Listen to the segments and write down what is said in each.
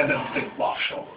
and then a thick shoulder.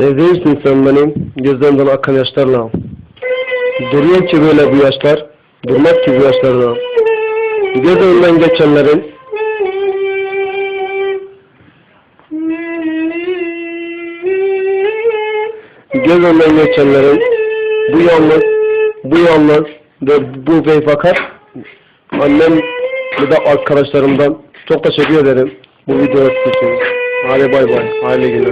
Sevdiğimsin sen benim, gözlerimden akan yaşlarla. Duruyor ki böyle bu yaşlar, durmak ki bu yaşlarda. Göz geçenlerin, göz geçenlerin, bu yalnız, bu yalnız ve bu beyfakat, annem ve de arkadaşlarımdan çok teşekkür ederim bu videoyu için. Hadi bay bay, hayırlı günler.